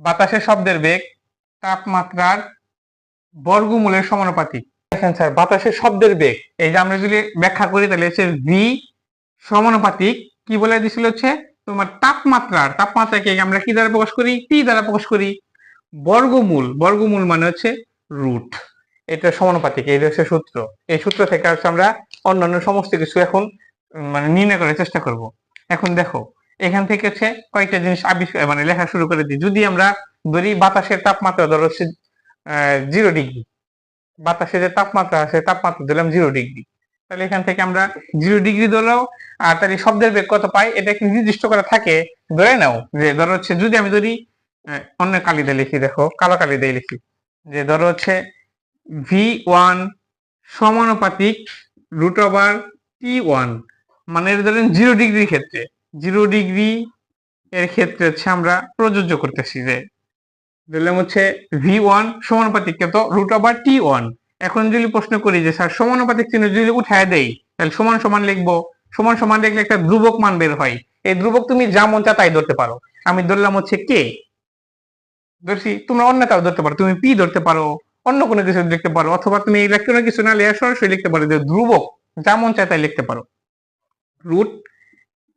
বাতাসের শব্দের বেগ, তাপমাত্রার বর্গমূলের সমানুপাতিক। দেখেন স্যার, বাতাসের শব্দের বেগ। এই যে আমরা যদি ব্যাখ্যা করি, তাহলে হচ্ছে ভি সমানুপাতিক, কি বলে দিছিল হচ্ছে? তোমার তাপমাত্রার, তাপমাত্রাকে আমরা কি দ্বারা প্রকাশ করি? টি দ্বারা প্রকাশ করি। বর্গমূল বর্গমূল মানে হচ্ছে রুট। এটা সমানুপাতিক এই হচ্ছে সূত্র। এই সূত্র থেকে হচ্ছে আমরা অন্যান্য সমস্ত কিছু এখন মানে নির্ণয় করার চেষ্টা করব। এখন দেখো এখান থেকে হচ্ছে কয়েকটা জিনিস আবিষ্কার মানে লেখা শুরু করে দিই। যদি আমরা ধরি বাতাসের তাপমাত্রা ধরো হচ্ছে জিরো ডিগ্রি বাতাসে যে তাপমাত্রা আছে, তাপমাত্রা দিলাম জিরো ডিগ্রি তাহলে এখান থেকে আমরা জিরো ডিগ্রি ধরলেও আর তাহলে শব্দের বেগ কত পাই? এটা কি নির্দিষ্ট করা থাকে, ধরে নাও যে ধরো হচ্ছে যদি আমি ধরি অন্য কালি দিয়ে লিখি, দেখো, কালো কালি দিয়ে লিখি। যে ধরো হচ্ছে ভি ওয়ান সমানুপাতিক রুট ওভার টি ওয়ান মানে ধরেন জিরো ডিগ্রির ক্ষেত্রে। জিরো ডিগ্রি এর ক্ষেত্রে হচ্ছে আমরা প্রযোজ্য করতেছি যে ধরলাম হচ্ছে ভি ওয়ান সমানুপাতিক কত? রুট ওভার টি ওয়ান এখন যদি প্রশ্ন করি যে স্যার সমানুপাতিক চিহ্ন যদি উঠায় দেই, তাহলে সমান সমান লিখব। সমান সমান লিখলে একটা ধ্রুবক মান বের হয়। এই ধ্রুবক তুমি যা মন চা তাই ধরতে পারো। আমি ধরলাম হচ্ছে কে ধরছি, তোমরা অন্য কাউ ধরতে পারো। তুমি পি ধরতে পারো, অন্য কোনো কিছু লিখতে পারো, অথবা তুমি ইলেকট্রনিক কিছু না লেয়ার সরাসরি লিখতে পারো যে ধ্রুবক যা মন চায় তাই লিখতে পারো। রুট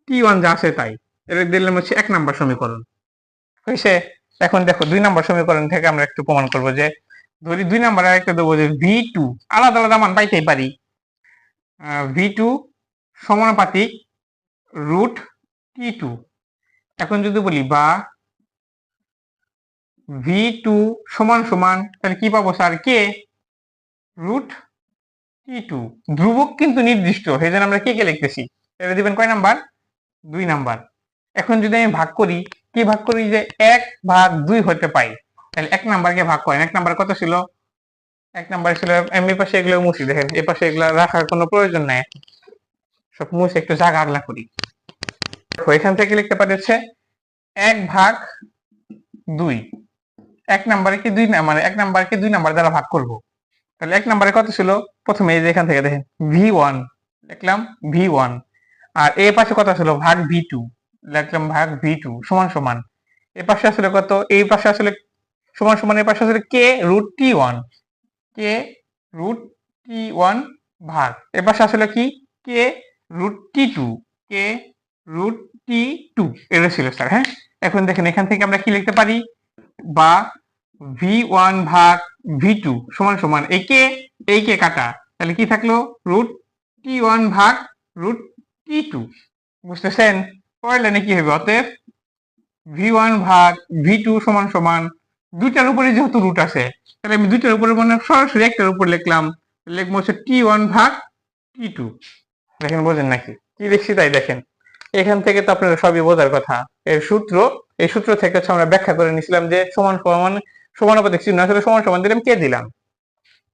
টি ওয়ান যা আছে তাই। এটা দিলাম হচ্ছে এক নাম্বার সমীকরণ। হয়েছে এখন দেখো, দুই নাম্বার সমীকরণ থেকে আমরা একটু প্রমাণ করব যে, ধরি দুই নাম্বার আরেকটা দেবো যে ভি টু আলাদা আলাদা মান পাইতেই পারি। ভি টু সমানুপাতিক রুট টি টু এখন যদি বলি বা ভি টু সমান সমান, তাহলে কি পাবো sir? K root T two ধ্রুবক কিন্তু নির্দিষ্ট, সেই জন্য আমরা কে কে লিখতেছি। এটা দিবেন কয় নাম্বার? দুই নাম্বার। এখন যদি আমি ভাগ করি, কি ভাগ করি? যে এক ভাগ দুই হতে পাই। তাহলে এক নাম্বারকে ভাগ করেন। এক নাম্বার কত ছিল? এক নাম্বার ছিল আমি এই পাশে এগুলো মুছি। দেখেন, এ পাশে এগুলো রাখার কোনো প্রয়োজন নাই। সব মুছে একটু জায়গা আগলা করি। এখান থেকে লিখতে পারি হচ্ছে এক ভাগ দুই। এক নাম্বারে কি দুই না- মানে এক নাম্বারকে দুই নাম্বার দ্বারা ভাগ করব। তাহলে এক নাম্বারে কত ছিল? প্রথমে যে এখান থেকে দেখেন, ভি ওয়ান। লিখলাম ভি ওয়ান। আর এ পাশে কত ছিল ভাগ ভি টু লিখলাম ভাগ ভি টু সমান সমান। এ পাশে আসলে কত? এই পাশে আসলে সমান সমান, এ পাশে আসলে K root T one K root T one ভাগ। এ পাশে আসলে কি? K root T two K root T two এটা ছিল স্যার হ্যাঁ? এখন দেখেন এখান থেকে আমরা কি লিখতে পারি? বা ভি ওয়ান ভাগ ভি টু সমান সমান। এই কে এই কে কাটা। তাহলে কি থাকল? রুট টি ওয়ান ভাগ রুট টি টু বুঝতেছেন পরের লাইনে কি হবে, অতএব ভি ওয়ান ভাগ ভি টু সমান সমান দুইটার উপরে যেহেতু রুট আছে, তাহলে আমি দুইটার উপরে মানে সরাসরি একটার উপর লিখলাম, লিখব হচ্ছে টি ওয়ান ভাগ টি টু দেখেন, বোঝেন নাকি? কি দেখছি তাই দেখেন। এখান থেকে তো আপনার সবই বোঝার কথা। এর সূত্র, এই সূত্র থেকে হচ্ছে আমরা ব্যাখ্যা করে নিছিলাম যে সমান সমান, সমানুপাতিক চিহ্ন আসলে সমান সমান দিলাম, কে দিলাম?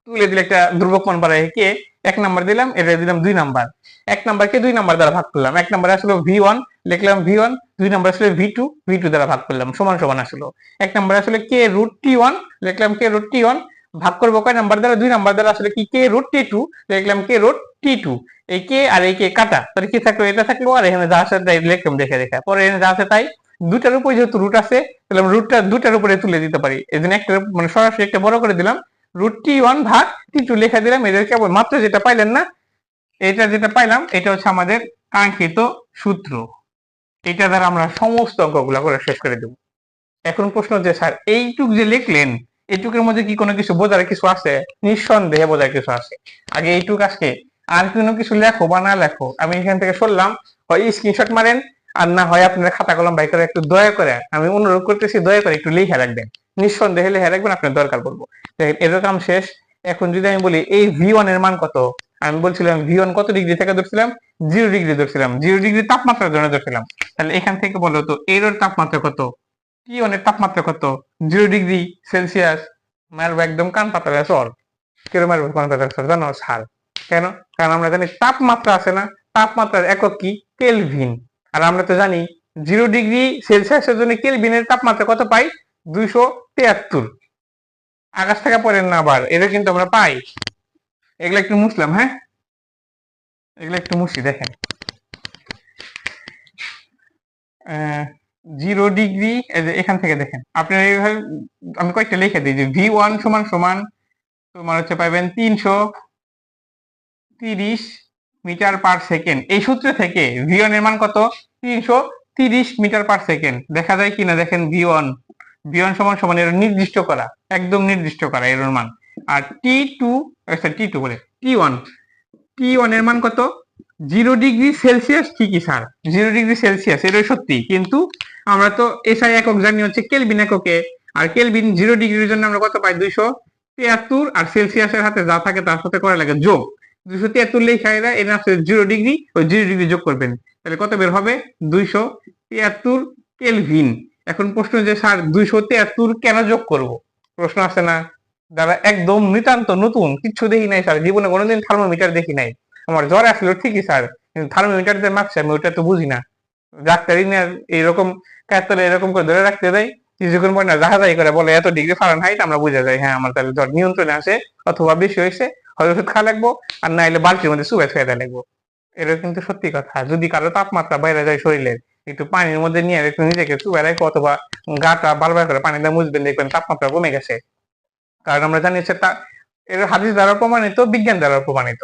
তুলে দিলে একটা ধ্রুবক মান বাড়ায় কে? এক নাম্বার দিলাম, এটা দিলাম দুই নাম্বার এক নাম্বারকে দুই নাম্বার দ্বারা ভাগ করলাম। এক নাম্বার আসলে ভি ওয়ান লিখলাম ভি ওয়ান দুই নাম্বার আসলে ভি টু ভি টু দ্বারা ভাগ করলাম, সমান সমান আসলো। এক নাম্বার আসলে কে রুট টি ওয়ান লিখলাম কে রুট টি ওয়ান ভাগ করব কয় নাম্বার দ্বারা? দুই নাম্বার দ্বারা আসলে কি? কে রুট টি টু লিখলাম কে রুট টি টু এই কে আর এই কে কাটা, তাহলে কি থাকল? এটা থাকল আর এখানে যা আছে তাই লিখলাম, দেখে দেখে। পরে এখানে যা আছে তাই দুটার উপরে যেহেতু রুট আছে, তাহলে রুটটা দুটার উপরে তুলে দিতে পারি। এই জন্য একটা মানে সরাসরি একটা বড় করে দিলাম রুট টি ওয়ান ভাগ টি টু লেখা দিলাম। এদের কেবল মাত্র যেটা পাইলেন না, এটা যেটা পাইলাম, এটা হচ্ছে আমাদের কাঙ্ক্ষিত সূত্র। এটা দ্বারা আমরা সমস্ত অঙ্কগুলো করে শেষ করে দেব। এখন প্রশ্ন যে স্যার, এইটুক যে লিখলেন এইটুকের মধ্যে কি কোনো কিছু বোঝার কিছু আছে? নিঃসন্দেহে বোঝার কিছু আছে। আগে এইটুক আজকে। আর কোনো কিছু লেখো বা না লেখো, আমি এখান থেকে শুনলাম হয় স্ক্রিনশট মারেন, আর না হয় আপনারা খাতা কলম বাই করে একটু দয়া করে, আমি অনুরোধ করতেছি দয়া করে একটু লিখে রাখবেন। নিঃসন্দেহে লিখে রাখবেন, আপনার দরকার পড়ব। দেখেন এরকম শেষ। এখন যদি আমি বলি, এই ভি ওয়ানের মান কত? আমি বলছিলাম ভি ওয়ান কত ডিগ্রি থেকে ধরছিলাম? জিরো ডিগ্রি ধরছিলাম। জিরো ডিগ্রি তাপমাত্রার জন্য ধরছিলাম। তাহলে এখান থেকে বলো তো এর তাপমাত্রা কত? টি ওয়ানের তাপমাত্রা কত? Zero degree Celsius. মারবো একদম কান পাতা চল কেন মারবো? কান পাতা চল জানো সাল কেন? কারণ আমরা জানি তাপমাত্রা আছে না? তাপমাত্রার একক কি? কেলভিন আর আমরা তো জানি জিরো ডিগ্রি সেলসিয়াসের জন্য কেলভিনের তাপমাত্রা কত পাই? দুইশো তিয়াত্তর আকাশ থেকে পড়েন না আবার এটা কিন্তু আমরা পাই। এগুলো একটু মুছলাম হ্যাঁ? এগুলো একটু মুছি দেখেন। জিরো ডিগ্রি এখান থেকে দেখেন। আপনার এইভাবে, আমি কয়েকটা লিখে দিই যে ভি ওয়ান সমান সমান তোমার হচ্ছে পাবেন তিনশো তিরিশ মিটার পার সেকেন্ড। এই সূত্র থেকে ভি ওয়ানের মান কত? তিনশো তিরিশ মিটার পার সেকেন্ড। দেখা যায় কিনা দেখেন ভি ওয়ান। ভি ওয়ান সমান সমান এর নির্দিষ্ট করা, একদম নির্দিষ্ট করা এর মান। আর টি টু টি টু বলে টি ওয়ান টি ওয়ানের মান কত? জিরো ডিগ্রি সেলসিয়াস, ঠিকই স্যার জিরো ডিগ্রি সেলসিয়াস এটা সত্যি। কিন্তু আমরা তো এসআই একক জানি হচ্ছে কেলভিন এককে, আর কেলভিন জিরো ডিগ্রির জন্য আমরা কত পাই? দুইশো তিয়াত্তর, আর সেলসিয়াসের হাতে যা থাকে তার সাথে করা লাগে যোগ। দুইশো তিয়াত্তর লেখা এরা, এর আছে জিরো ডিগ্রি, ওই জিরো ডিগ্রি যোগ করবেন। তাহলে কত বের হবে? দুইশো তিয়াত্তর কেলভিন এখন প্রশ্ন যে, স্যার, দুইশো তিয়াত্তর কেন যোগ করব? প্রশ্ন আছে না। যারা একদম নিতান্ত নতুন, কিচ্ছু দেখি নাই, স্যার। জীবনে কোনোদিন থার্মোমিটার দেখি নাই। আমার জ্বর আসলো ঠিকই, স্যার। থার্মোমিটার যে মাপছে আমি ওটা তো বুঝি না। ডাক্তারই না, এইরকম কাতলে এরকম করে ধরে রাখতে দেয়। কিছুক্ষণ পর না জাহাজাই করে বলে, এত ডিগ্রি ফারান হাইট আমরা বুঝা যায় হ্যাঁ আমার তাহলে জ্বর নিয়ন্ত্রণে আছে, অথবা বেশি হয়েছে। হয় ওষুধ খাওয়া লাগবো, আর না এলে বালতির মধ্যে সুবে ফেলে লাগবো। এটা কিন্তু সত্যি কথা। যদি কারও তাপমাত্রা বাইরে যায় শরীরের একটু পানির মধ্যে নিয়ে একটু নিজেকে চুবে রাখো অথবা গাটা বারবার করে পানি দিয়ে মুছবেন, দেখবেন তাপমাত্রা কমে গেছে। কারণ আমরা জানি হচ্ছে তা এর হাদিস দ্বারা প্রমাণিত, বিজ্ঞান দ্বারা প্রমাণিত।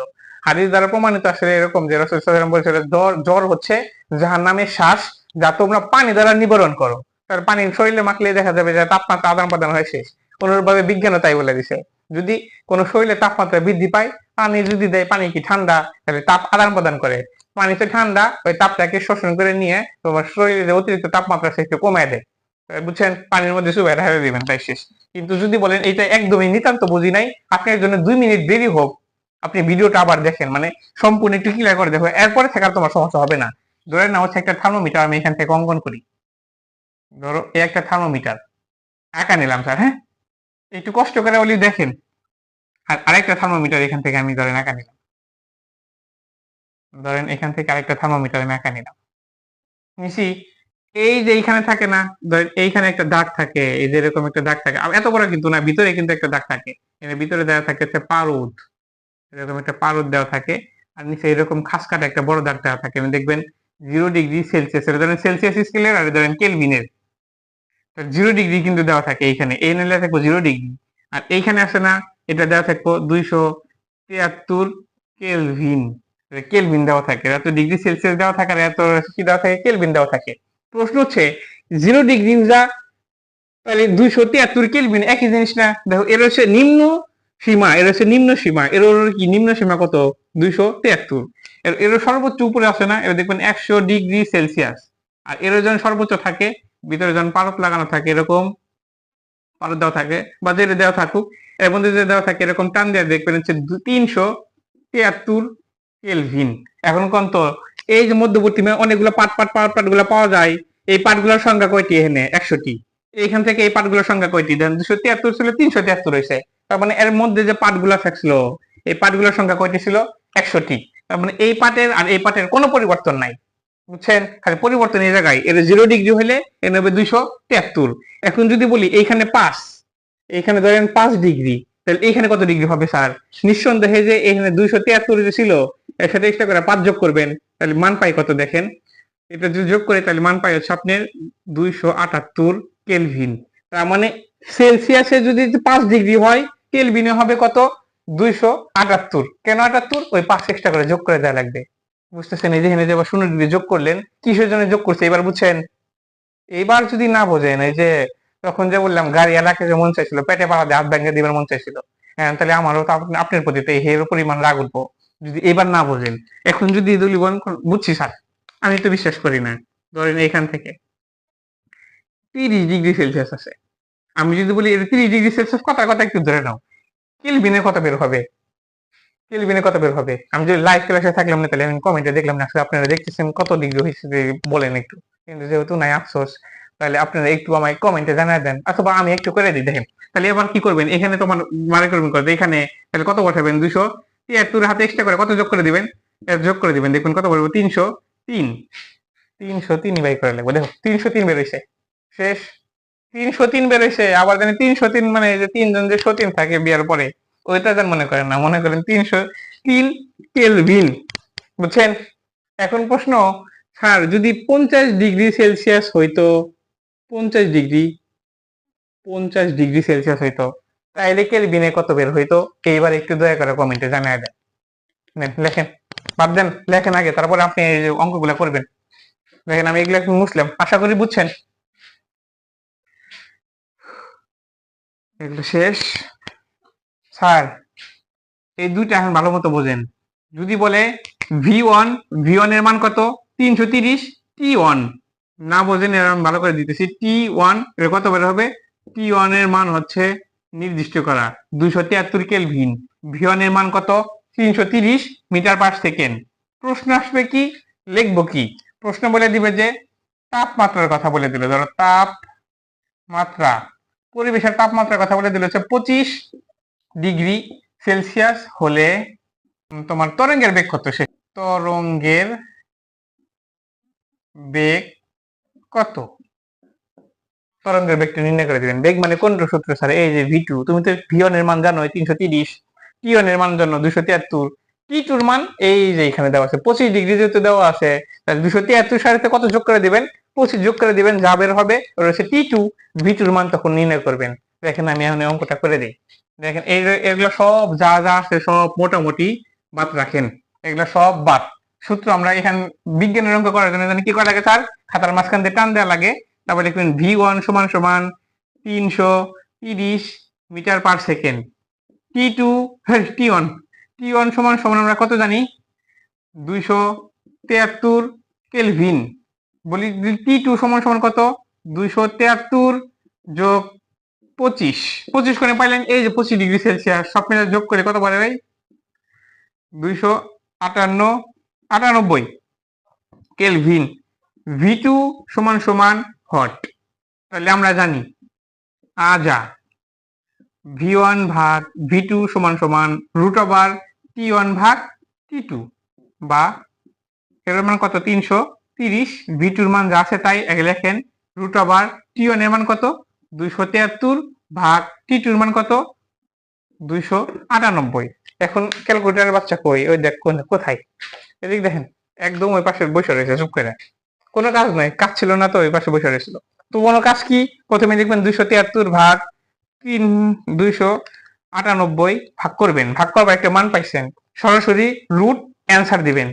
হাদিস দ্বারা প্রমাণিত আসলে এরকম যে রসুল সাল্লাম বলছিল জ্বর জ্বর হচ্ছে যাহার নামে শ্বাস যা তোমরা পানি দ্বারা নিবারণ করো। তার পানি শরীরে মাখলে দেখা যাবে যে তাপমাত্রা আদান প্রদান হয় শেষ। অনুরূপভাবে বিজ্ঞানও তাই বলে দিছে। যদি কোনো শরীরে তাপমাত্রা বৃদ্ধি পায়, পানি যদি দেয়, পানি কি ঠান্ডা, তাহলে তাপ আদান প্রদান করে। পানি তো ঠান্ডা, ওই তাপটাকে শোষণ করে নিয়ে তোমার শরীরে অতিরিক্ত তাপমাত্রা সে একটু কমায় দেয়। বুঝছেন? পানির মধ্যে সুবাই ঢালে দিবেন তাই শেষ। কিন্তু যদি বলেন এটা একদমই নিতান্ত বুঝি নাই আপনার জন্য দুই মিনিট দেরি হোক, আপনি ভিডিওটা আবার দেখেন মানে সম্পূর্ণ একটু ক্লিয়ার করে দেখো এরপরে থাকার তোমার সমস্যা হবে না। ধরে না হচ্ছে একটা থার্মোমিটার, আমি এখান থেকে অঙ্কন করি। ধরো এই একটা থার্মোমিটার, একা নিলাম স্যার হ্যাঁ? একটু কষ্ট করে বলি দেখেন। আর আরেকটা থার্মোমিটার এখান থেকে আমি ধরেন একা নিলাম। ধরেন এখান থেকে আরেকটা থার্মোমিটার আমি একা নিলাম। নিছি, এই যে এইখানে থাকে না, ধরেন এইখানে একটা দাগ থাকে, এই যে এরকম একটা দাগ থাকে এত বড় কিন্তু না, ভিতরে কিন্তু একটা দাগ থাকে। এর ভিতরে দেওয়া থাকে হচ্ছে পারদ, এরকম একটা পারদ দেওয়া থাকে, আর নিচে এরকম খাস কাটা একটা বড় দাগ দেওয়া থাকে। দেখবেন জিরো ডিগ্রি সেলসিয়াস এটা ধরেন সেলসিয়াস স্কেলের আর ধরেন কেলভিনের জিরো ডিগ্রি কিন্তু দেওয়া থাকে এইখানে, এই নিলে থাকব জিরো ডিগ্রি আর এইখানে আসে না, এটা দেওয়া থাকব দুইশো তিয়াত্তর কেলভিন কেলভিন দেওয়া থাকে, এত ডিগ্রি সেলসিয়াস দেওয়া থাকে এত কি দেওয়া থাকে? কেলভিন দেওয়া থাকে। প্রশ্ন হচ্ছে জিরো ডিগ্রি যা, তাহলে দুইশো তিয়াত্তর কেলভিন একই জিনিস না? দেখো, এর হচ্ছে নিম্ন সীমা, এর হচ্ছে নিম্ন সীমা, এর কি নিম্ন সীমা কত? দুইশো তিয়াত্তর। এর সর্বোচ্চ উপরে আসে না? এর দেখবেন একশো ডিগ্রি সেলসিয়াস আর এর যখন সর্বোচ্চ থাকে, ভিতরে যখন পারত লাগানো থাকে, এরকম পারত দেওয়া থাকে, বা যেটা দেওয়া থাকুক, এর মধ্যে যে দেওয়া থাকে, এরকম টান দেওয়া দেখবেন হচ্ছে তিনশো তিয়াত্তর কেলভিন এখন কোন তো, এই যে মধ্যবর্তী অনেকগুলো পাট পাট পাট পাটগুলো পাওয়া যায়, এই পাটগুলোর সংখ্যা কয়টি এখানে? একশোটি। এইখান থেকে এই পাটগুলোর সংখ্যা কয়টি? দেন দুশো তিয়াত্তর ছিল, তিনশো তিয়াত্তর হয়েছে। তার মানে এর মধ্যে যে পাটগুলো থাকছিল, এই পাটগুলোর সংখ্যা কয়টি ছিল? একশোটি। তার মানে এই পাটের আর এই পাটের কোনো পরিবর্তন নাই। বুঝছেন? খালি পরিবর্তন এই জায়গায়। এর জিরো ডিগ্রি হলে এর নেবে দুইশো তিয়াত্তর। এখন যদি বলি, এইখানে পাঁচ, এইখানে ধরেন পাঁচ ডিগ্রি। তাহলে এইখানে কত ডিগ্রি হবে, স্যার? নিঃসন্দেহে যে এখানে দুইশো তিয়াত্তর যে ছিল, এর সাথে এক্সট্রা করে পাঁচ যোগ করবেন, তাহলে মান পাই কত দেখেন? এটা যদি যোগ করে, তাহলে মান পাই হচ্ছে আপনার দুইশো আটাত্তর কেলভিন। তার মানে সেলসিয়াসে যদি পাঁচ ডিগ্রি হয়, কেলভিনে হবে কত? দুইশো আটাত্তর। কেন আটাত্তর? ওই পাঁচ এক্সট্রা করে যোগ করে দেওয়া লাগবে। বুঝতেছেন? এই যে এখানে যে শূন্য ডিগ্রি যোগ করলেন, কিসের জন্য যোগ করছে? এবার বুঝছেন? এবার যদি না বোঝেন, এই যে তখন যে বললাম, গাড়ি যে মন চাইছিল, পেটে পাড়া দিয়ে হাত দিবার মন চাইছিল। হ্যাঁ তাহলে আমারও তো আপনার প্রতি হের পরিমাণ রাগ উঠবো। যদি এবার না বোঝেন, এখন যদি দলি বলেন বুঝছি স্যার, আমি তো বিশ্বাস করি না। ধরেন এখান থেকে তিরিশ ডিগ্রি সেলসিয়াস আছে। আমি যদি বলি তিরিশ ডিগ্রি সেলসিয়াস, কথা কথা একটু ধরে নাও। কেলভিনের কত বের হবে? কেলভিনের কত বের হবে? আমি যদি লাইভ ক্লাসে থাকলাম না, তাহলে আমি কমেন্টে দেখলাম না। আসলে আপনারা দেখতেছেন কত ডিগ্রি হয়েছে বলেন একটু। কিন্তু যেহেতু নাই, আফসোস। তাহলে আপনারা একটু আমায় কমেন্টে জানায় দেন, অথবা আমি একটু করে দিই, দেখেন। তাহলে এবার কি করবেন? এখানে তোমার মানে করবেন কত? এখানে তাহলে কত বসাবেন দুশো তিয়াত্তর হাতে এক্সট্রা করে কত যোগ করে দিবেন? যোগ করে দিবেন, দেখবেন কত বলব তিনশো তিন। তিনশো তিন বাই করে লাগবে। দেখো, তিনশো তিন বেরোইছে। শেষ। তিনশো তিন বেরোইছে। আবার জানি তিনশো তিন মানে যে তিনজন যে সতীন থাকে বিয়ার পরে, ওইটা যেন মনে করেন না। মনে করেন তিনশো তিন কেলভিন। বুঝছেন? এখন প্রশ্ন, স্যার, যদি পঞ্চাশ ডিগ্রি সেলসিয়াস হইতো পঞ্চাশ ডিগ্রি পঞ্চাশ ডিগ্রি সেলসিয়াস হইতো। তাইলে কেলভিনে কত বের হইতো? এইবার একটু দয়া করে কমেন্টে জানিয়ে দেন। লেখেন। বাদ দেন, লেখেন আগে, তারপরে আপনি অঙ্কগুলো করবেন। দেখেন, আমি এগুলো মুসলাম আশা করি বুঝছেন। এগুলো শেষ। স্যার, এই দুইটা এখন ভালো মতো বোঝেন। যদি বলে ভি ওয়ান ভি ওয়ানের মান কত? তিনশো তিরিশ টি ওয়ান না বোঝেন এর আমি ভালো করে দিতেছি। টি ওয়ানের কত বের হবে? টি ওয়ানের মান হচ্ছে নির্দিষ্ট করা। দুইশো তিয়াত্তর কেলভিন ভি ওয়ানের মান কত? তিনশো তিরিশ মিটার পার সেকেন্ড। প্রশ্ন আসবে কি? লিখব কি? প্রশ্ন বলে দিবে যে, তাপমাত্রার কথা বলে দিল। ধরো তাপমাত্রা। পরিবেশের তাপমাত্রার কথা বলে দিল হচ্ছে পঁচিশ ডিগ্রি সেলসিয়াস হলে তোমার তরঙ্গের বেগ কত সে? তরঙ্গের বেগ কত? তরঙ্গের বেগটা নির্ণয় করে দিবেন। বেগ মানে কোন সূত্র স্যার এই যে ভি টু তুমি তো ভি এর মান জানো তিনশো তিরিশ। টি এর মান জানো দুশো তিয়াত্তর। টি টুর মান এই যে এখানে দেওয়া আছে, পঁচিশ ডিগ্রি যেহেতু দেওয়া আছে, তাহলে দুশো তিয়াত্তর সারিতে কত যোগ করে দিবেন? পঁচিশ যোগ করে দিবেন, যা বের হবে রয়েছে টি টু ভি টুর মান তখন নির্ণয় করবেন। দেখেন আমি এখন অঙ্কটা করে দিই। দেখেন, এই এগুলো সব যা যা আছে সব মোটামুটি বাদ রাখেন। এগুলো সব বাদ। সূত্র আমরা এখানে বিজ্ঞানের অঙ্ক করার জন্য জানি কি করা লাগে, স্যার? খাতার মাঝখান দিয়ে টান দেওয়া লাগে। তারপর লিখবেন ভি ওয়ান সমান সমান তিনশো তিরিশ metre per second. T two T one T one সমান সমান আমরা কত জানি? দুইশো তেয়াত্তর কেলভিন। বলি টি টু সমান সমান কত? দুইশো তেয়াত্তর যোগ পঁচিশ। পঁচিশ করে পাইলেন, এই যে পঁচিশ ডিগ্রি সেলসিয়াস, সব মিলে যোগ করে কত পারে ভাই? দুইশো আটান্ন আটানব্বই। কেলভিন ভি টু সমান সমান হট। তাহলে আমরা জানি, আজা। ভি ওয়ান ভাগ ভি টু সমান সমান রুট ওভার টি ওয়ান ভাগ টি টু বা এর মান কত? তিনশো তিরিশ। ভি টুর মান যা আছে তাই আগে লেখেন, রুট ওভার টি ওয়ানের মান কত? দুইশো তিয়াত্তর ভাগ টি টুর মান কত? দুইশো আটানব্বই। এখন ক্যালকুলেটারের বাচ্চা কই? ওই দেখ কোথায়? এদিক দেখেন, একদম ওই পাশে বসে রয়েছে, চুপ করে। কোনো কাজ নাই, কাজ ছিল না তো ওই পাশে বসে রয়েছিল। তো কোনো কাজ কি? প্রথমে দেখবেন দুইশো তিয়াত্তর ভাগ তিন, দুইশো আটানব্বই ভাগ করবেন। ভাগ করবার একটা মান পাইছেন। সরাসরি রুট অ্যান্সার দিবেন।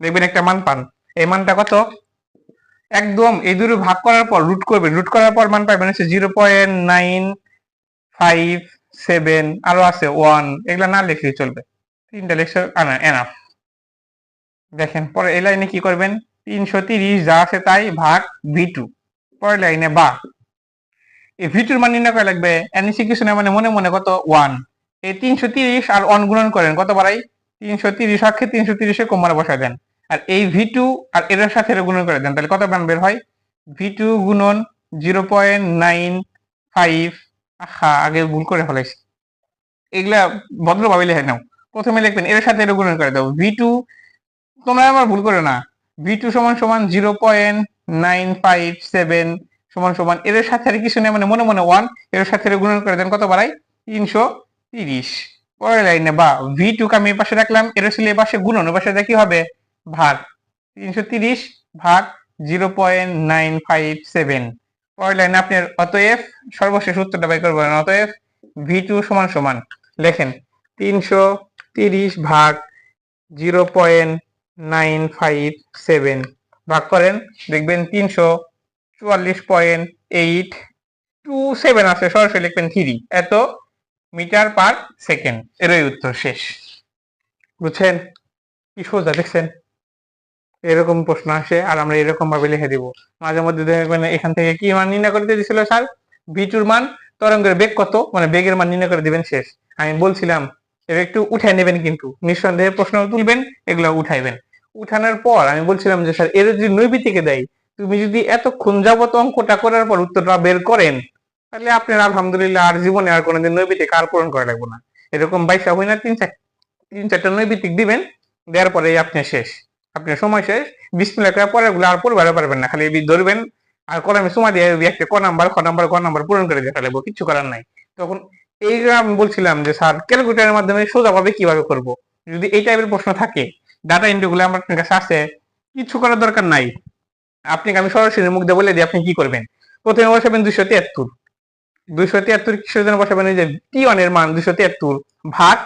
দেখবেন একটা মান পান। এই মানটা কত? একদম এই দুটো ভাগ করার পর রুট করবেন। রুট করার পর মান পাইবেন হচ্ছে zero point nine five seven আরও আছে ওয়ান এগুলা না লিখলেই চলবে। তিনটা লেকচার আনা এনাফ দেখেন পরে এই লাইনে কি করবেন? তিনশো তিরিশ যা আছে তাই ভাগ ভি টু পরের লাইনে বা। এই ভি টুর মান নির্ণয় করা লাগবে না মানে মনে মনে কত? ওয়ান এই তিনশো তিরিশ আর ওয়ান গুণন করেন, কত বাড়াই? তিনশো তিরিশ অক্ষে তিনশো তিরিশে কোমরে বসায় দেন। আর এই ভি টু আর এর সাথে গুণন করে দেন, তাহলে কত মান বের হয়? ভি টু গুণন জিরো পয়েন্ট নাইন ফাইভ। আহা, আগে ভুল করে ফেলাইছি। এগুলা ভদ্রভাবে লিখে নাও। প্রথমে লিখবেন, এর সাথে এর গুণন করে দাও। ভি টু তোমরা আবার ভুল করো না। ভি টু সমান সমান zero point nine five seven সমান সমান, এর সাথে কিছু নেই মানে মনে মনে ওয়ানের সাথে গুণন করে দেন, কত বাড়াই? তিনশো তিরিশ। পরের লাইনে বা ভি টু কে আমি পাশে রাখলাম, এর ছিল এ পাশে গুণন, এ পাশে কি হবে? ভাগ। তিনশো তিরিশ ভাগ zero point nine five seven পরের লাইনে আপনার অতএব সর্বশেষ উত্তরটা বাই করবেন অতএব ভি টু সমান সমান। লেখেন, তিনশো তিরিশ ভাগ zero point nine five seven. ভাগ করেন, দেখবেন তিনশো চুয়াল্লিশ পয়েন্ট এইট টু সেভেন আছে, সরাসরি লিখবেন থ্রি। এত মিটার পার সেকেন্ড। এরই উত্তর শেষ। বুঝছেন? কি সোজা, দেখছেন? এরকম প্রশ্ন আসে আর আমরা এরকম ভাবে লিখে দিব। মাঝে মধ্যে দেখবেন এখান থেকে কি মান নির্ণয় করতে দিয়েছিল স্যার? ভিটুর মান, তরঙ্গের বেগ কত? মানে বেগের মান নির্ণয় করে দিবেন শেষ। আমি বলছিলাম একটু উঠাই নেবেন কিন্তু। নিঃসন্দেহে প্রশ্ন তুলবেন, এগুলো উঠাইবেন। উঠানোর পর আমি বলছিলাম যে, স্যার এর যদি নৈবিতিকে দেয়, তুমি যদি এতক্ষণ যাবত অঙ্কটা করার পর উত্তরটা বের করেন, তাহলে আপনার আলহামদুলিল্লাহ আর জীবনে আর কোনোদিন নৈবিতিক আর পূরণ করা লাগবে না। এরকম বাইশা হয় না তিন চার, তিন চারটা নৈবিতিক দিবেন, দেওয়ার পরে আপনি শেষ। আপনার সময় শেষ। বিসমিল্লাহ করে পরেরগুলো আর পড়বার পারবেন না, খালি ধরবেন আর কলমে সময় দিয়ে একটা ক নাম্বার, খ নাম্বার ক নাম্বার পূরণ করে দেখা লাগবো কিছু করার নাই। তখন এই আমি বলছিলাম যে, স্যার ক্যালকুলেটারের মাধ্যমে সোজাভাবে কীভাবে করব? যদি এই টাইপের প্রশ্ন থাকে ডাটা এন্ট্রি গুলো আমার কাছে আছে, কিছু করার দরকার নাই। আপনি আমি সরাসরি মুখ দিয়ে বলে দিই আপনি কি করবেন। প্রথমে বসাবেন দুইশো তিয়াত্তর। দুইশো তিয়াত্তর কিসের জন্য বসাবেন? যে টি ওয়ানের মান দুইশো তিয়াত্তর ভাগ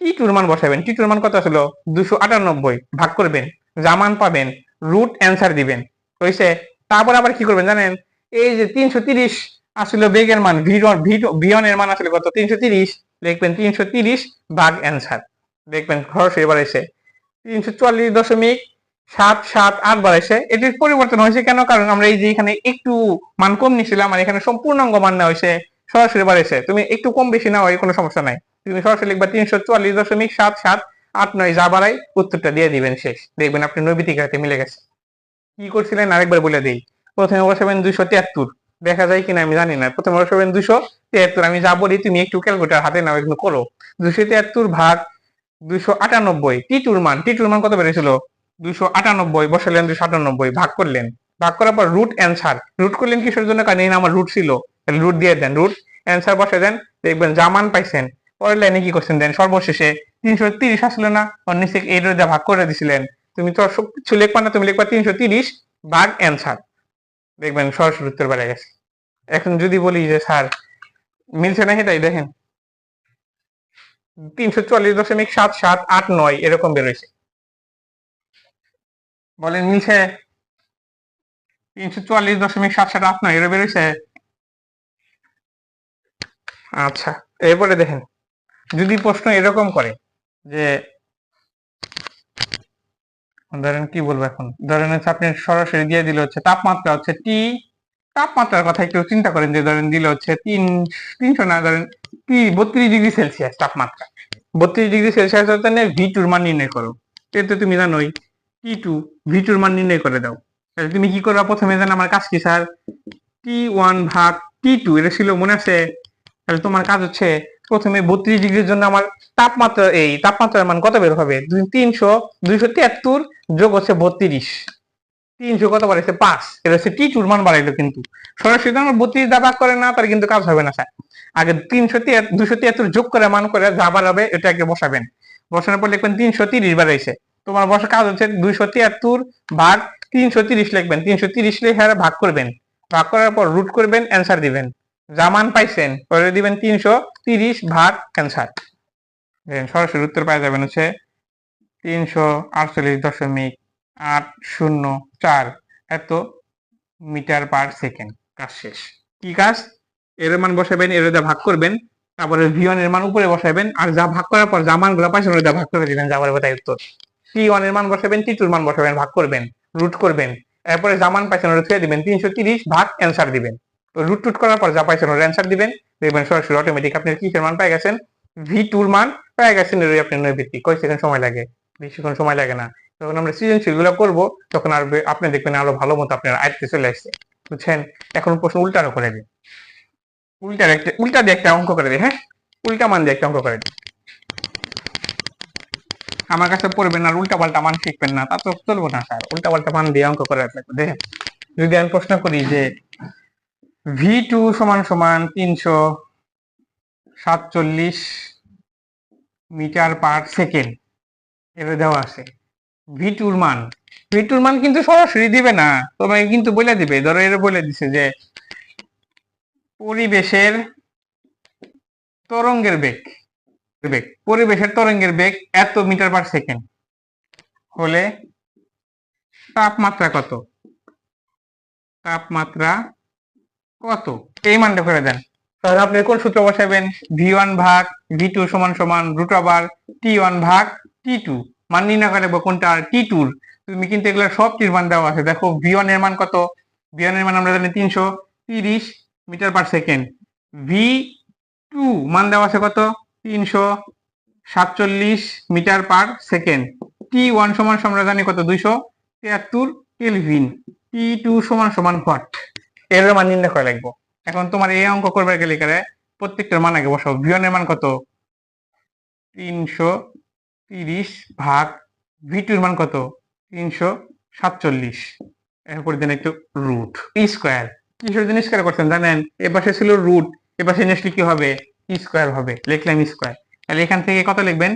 টি টুর মান বসাবেন। টি টুর মান কত ছিল দুশো আটানব্বই। ভাগ করবেন যা মান পাবেন রুট অ্যান্সার দিবেন। হয়েছে তারপর আবার কি করবেন জানেন? এই যে তিনশো তিরিশ আসলে বেগের মান ভিডন ভিয়ন এর মান আসলে কত? তিনশো তিরিশ। দেখবেন তিনশো তিরিশ ভাগ অ্যান্সার দেখবেন খরচ এবার এসে তিনশো চুয়াল্লিশ দশমিক সাত সাত আট বাড়াইছে। এটির পরিবর্তন হয়েছে কেন? কারণ আমরা এই যে এখানে একটু মান কম নিছিলাম আর এখানে সম্পূর্ণাঙ্গ মান নেওয়া হয়েছে, সরাসরি বাড়াইছে। তুমি একটু কম বেশি নাও কোনো সমস্যা নাই। তুমি সরাসরি লিখবা তিনশো চুয়াল্লিশ দশমিক সাত সাত আট নয়, যা বাড়াই উত্তরটা দিয়ে দিবেন শেষ। দেখবেন আপনি নৈবিতিক হাতে মিলে গেছে। কি করছিলেন? আরেকবার বলে দিই। প্রথমে বসাবেন দুইশো তিয়াত্তর। দেখা যায় কিনা আমি জানি না। প্রথমে বসাবেন দুশো তিয়াত্তর। আমি যা বলি তুমি একটু ক্যালকুলেটার হাতে নাও, এগুলো করো। দুশো তিয়াত্তর ভাগ দুইশো আটানব্বই। টি টুর মান টি টুর মান কত বেড়েছিল? দুইশো আটানব্বই বসালেন দুইশো আটানব্বই ভাগ করলেন। ভাগ করার পর রুট অ্যান্সার রুট করলেন কিসের জন্য? কারণ আমার রুট ছিল। রুট দিয়ে দেন রুট অ্যান্সার বসে দেন, দেখবেন যা মান পাইছেন। পরের লাইনে কি করছেন দেন? সর্বশেষে, তিনশো তিরিশ আসলো না? নিচে এই রোদে ভাগ করে দিছিলেন। তুমি তো কিছু লিখবা না, তুমি লিখবা তিনশো তিরিশ ভাগ অ্যান্সার দেখবেন সরাসরি উত্তর বেড়ে গেছে। এখন যদি বলি যে, স্যার, মিলছে না সেটাই, দেখেন। তিনশো চুয়াল্লিশ দশমিক সাত বলেন আচ্ছা এরপরে দেখেন, যদি প্রশ্ন এরকম করে যে, ধরেন কি বলব এখন? ধরেন হচ্ছে আপনি সরাসরি দিয়ে দিলে হচ্ছে তাপমাত্রা হচ্ছে টি তাপমাত্রার কথা একটু চিন্তা করেন যে, ধরেন দিলে হচ্ছে তিন, তিনশো না, ধরেন কি, বত্রিশ ডিগ্রি সেলসিয়াস তাপমাত্রা। বত্রিশ ডিগ্রি সেলসিয়াস হচ্ছে ভি টুর মান নির্ণয় করো। এতে তুমি জানোই, টি টু ভি টুর মান নির্ণয় করে দাও। তাহলে তুমি কি করবা? প্রথমে জানো আমার কাজ কি, স্যার? টি ওয়ান ভাগ টি টু, এটা ছিল মনে আছে? তাহলে তোমার কাজ হচ্ছে, প্রথমে বত্রিশ ডিগ্রির জন্য আমার তাপমাত্রা, এই তাপমাত্রার মান কত বের হবে? দুই- তিনশো দুইশো তিয়াত্তর যোগ হচ্ছে বত্রিশ। তিনশো কত বাড়াইছে? পাঁচ। এটা হচ্ছে টি মান বাড়াইলো কিন্তু। সরাসরি আমার বত্রিশ দা ভাগ করে না, তার কিন্তু কাজ হবে না, স্যার। আগে তিনশো তিয়াত্তর, দুশো তিয়াত্তর যোগ করে মান করে যা বাড়াবে, এটা আগে বসাবেন। বসানোর পর লিখবেন তিনশো তিরিশ বাড়াইছে। তোমার বসা কাজ হচ্ছে দুইশো তিয়াত্তর ভাগ তিনশো তিরিশ লিখবেন। তিনশো তিরিশ লিখে ভাগ করবেন। ভাগ করার পর রুট করবেন অ্যান্সার দিবেন। যা মান পাইছেন, পরে দিবেন তিনশো তিরিশ ভাগ অ্যান্সার সরাসরি উত্তর পাওয়া যাবেন হচ্ছে তিনশো আটচল্লিশ দশমিক আট শূন্য চার। এত মিটার পার সেকেন্ড। কাজ শেষ। কি কাজ? এর মান বসাবেন এর ভাগ করবেন, তারপরে ভি ওয়ানের মান উপরে বসাবেন আর যা ভাগ করার পর যা মানগুলো পাইছেন, ওটা ভাগ করে দিবেন, যা তাই উত্তর। টি ওয়ানের মান বসাবেন টি টুর মান বসাবেন ভাগ করবেন রুট করবেন। এরপরে যা মান পাইছেন, ওটা ছুঁয়ে দিবেন, তিনশো তিরিশ ভাগ অ্যান্সার দিবেন। রুট টুট করার পর যা পাইছেন ওর অ্যান্সার দিবেন। দেখবেন সরাসরি অটোমেটিক আপনি কিসের মান পেয়ে গেছেন? ভি টুর মান পেয়ে গেছেন এর আপনি নৈবিত্তিক। কয় সেকেন্ড সময় লাগে? বেশিক্ষণ সময় লাগে না। যখন আমরা সৃজনশীলগুলো করব, তখন আর আপনি দেখবেন আরও ভালো মতো আপনার আয়ত্তে চলে আসছে। বুঝছেন? এখন প্রশ্ন উল্টারও করে দিন উল্টার একটা উল্টা দিয়ে একটা অঙ্ক করে দিই হ্যাঁ? উল্টা মান দিয়ে একটা অঙ্ক করে দিই। আমার কাছে পড়বেন আর উল্টা পাল্টা মান শিখবেন না, তা তো চলবো না স্যার। উল্টা পাল্টা মান দিয়ে অঙ্ক করে দেখেন যদি আমি প্রশ্ন করি যে ভি টু সমান সমান তিনশো সাতচল্লিশ মিটার পার সেকেন্ড এটা দেওয়া আছে। ভি টুর মান ভিটুর মান কিন্তু সরাসরি দিবে না তোমাকে কিন্তু বলে দিবে। ধরো এর বলে দিছে যে, পরিবেশের তরঙ্গের বেগ। বেগ। পরিবেশের তরঙ্গের বেগ এত মিটার পার সেকেন্ড। হলে তাপমাত্রা কত? তাপমাত্রা কত? এই মানটা করে দেন। তাহলে আপনি কোন সূত্র বসাবেন? ভি ওয়ান ভাগ ভি টু সমান সমান রুট ওভার টি ওয়ান ভাগ টি টু। মান নির্ণয় করে দেবো কোনটা টি টুর তুমি কিন্তু এগুলো সব টির মান দেওয়া আছে। দেখো ভি মান কত? ভি মান আমরা জানি তিনশো তিরিশ metre per second V two মান দেওয়া আছে কত? তিনশো সাতচল্লিশ metre per second T one সমান আমরা জানি কত? দুইশো তিয়াত্তর কেলভিন টি টু সমান সমান হোয়াট এর মান নির্ণয় করে লাগবো। এখন তোমার এই অঙ্ক করবার গেলে প্রত্যেকটার মান আগে বসাও। ভি এর মান কত? তিনশো তিরিশ ভাগ ভি টুর মান কত? তিনশো সাতচল্লিশ। এরপর দেন একটু রুট স্কোয়ার কিসের জন্য স্কোয়ার করছেন জানেন? এ পাশে ছিল রুট এ পাশে নিশ্চয়ই কি হবে? স্কোয়ার হবে, লিখলাম স্কোয়ার তাহলে এখান থেকে কত লিখবেন?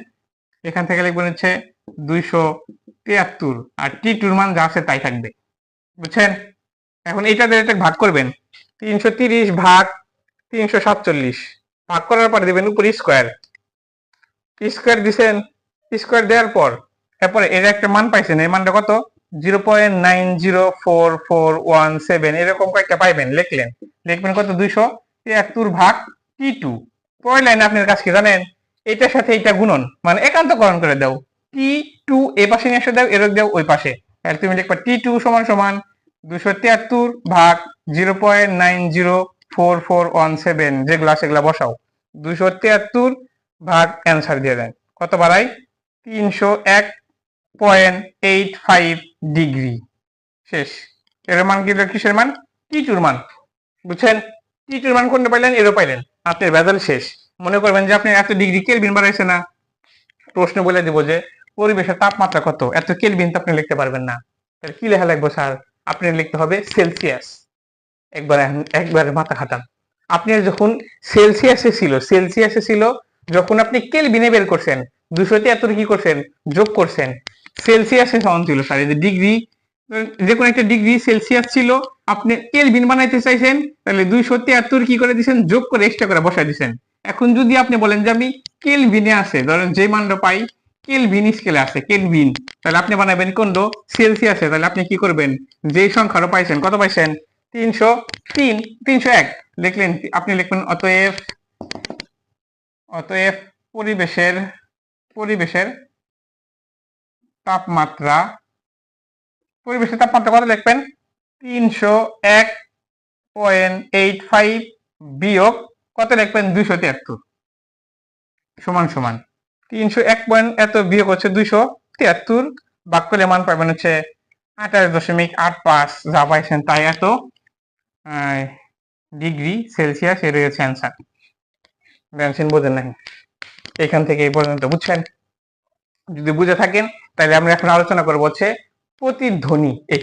এখান থেকে লিখবেন হচ্ছে দুইশো তিয়াত্তর। আর টি টুর মান যা আছে তাই থাকবে। বুঝছেন? এখন এটা এটা ভাগ করবেন। তিনশো তিরিশ ভাগ তিনশো সাতচল্লিশ। ভাগ করার পর দেবেন উপরে স্কোয়ার স্কোয়ার দিছেন স্কোয়ার দেওয়ার পর, এরপরে এর একটা মান পাইছেন, এই মানটা কত? Zero point nine zero four four one seven এরকম কয়েকটা পাইবেন, লিখলেন। লিখবেন কত? দুইশো তিয়াত্তর ভাগ টি টু পরের লাইনে আপনার কাছে জানেন? এটার সাথে এটা গুণন মানে একান্ত একান্তকরণ করে দাও। টি টু এ পাশে নিয়ে এসে দাও এরক দাও ওই পাশে। তাহলে তুমি লিখবা টি টু সমান সমান দুশো তিয়াত্তর ভাগ zero point nine zero four four one seven যেগুলো সেগুলো বসাও। দুশো তিয়াত্তর ভাগ অ্যান্সার দিয়ে দেন। কত বাড়াই তিনশো এক পয়েন্ট এইট ফাইভ ডিগ্রি। শেষ। এর মান কি? কিসের মান? টি টুর মান। বুঝছেন? টি টুর মান কোনটা পাইলেন? এরও পাইলেন। আপনার বেদাল শেষ। মনে করবেন যে আপনি এত ডিগ্রি কেলভিন বাড়াইছে না। প্রশ্ন বলে দিব যে, পরিবেশের তাপমাত্রা কত? এত কেলভিন তো আপনি লিখতে পারবেন না। তাহলে কি লেখা লাগবে স্যার? আপনি লিখতে হবে সেলসিয়াস। একবার একবারে মাথা খাটান। আপনার যখন সেলসিয়াসে ছিল সেলসিয়াসে ছিল, যখন আপনি কেলভিনে বের করছেন দুশো তিয়াত্তর কি করছেন? যোগ করছেন। সেলসিয়াসে সমান ছিল স্যার এই যে ডিগ্রি যে কোনো একটা ডিগ্রি সেলসিয়াস ছিল, আপনি কেলভিন বানাইতে চাইছেন, তাহলে দুইশো তিয়াত্তর কি করে দিচ্ছেন যোগ করে এক্সট্রা করে বসাই দিচ্ছেন এখন যদি আপনি বলেন যে আমি কেলভিনে আছে, ধরেন যে মানটা পাই কেলভিন স্কেলে আছে কেলভিন তাহলে আপনি বানাবেন কোনটো সেলসিয়াসে তাহলে আপনি কি করবেন? যেই সংখ্যাটা পাইছেন, কত পাইছেন? তিনশো তিন, তিনশো এক। লিখলেন আপনি লিখবেন, অতএব অতএব পরিবেশের পরিবেশের তাপমাত্রা। পরিবেশের তাপমাত্রা কত লিখবেন? তিনশো এক পয়েন্ট এইট ফাইভ বিয়োগ কত লিখবেন? দুইশো তিয়াত্তর। সমান সমান। তিনশো এক পয়েন্ট এত বিয়োগ হচ্ছে দুইশো তিয়াত্তর। বাক করলে মান পাবেন হচ্ছে আঠাশ দশমিক আট পাঁচ। যা পাইছেন তাই এত ডিগ্রি সেলসিয়াস এর রয়েছে অ্যান্সার বোঝেন নাই। এখান থেকে এই পর্যন্ত, বুঝছেন? যদি বুঝে থাকেন, তাহলে আমরা এখন আলোচনা করব হচ্ছে প্রতিধ্বনি। এই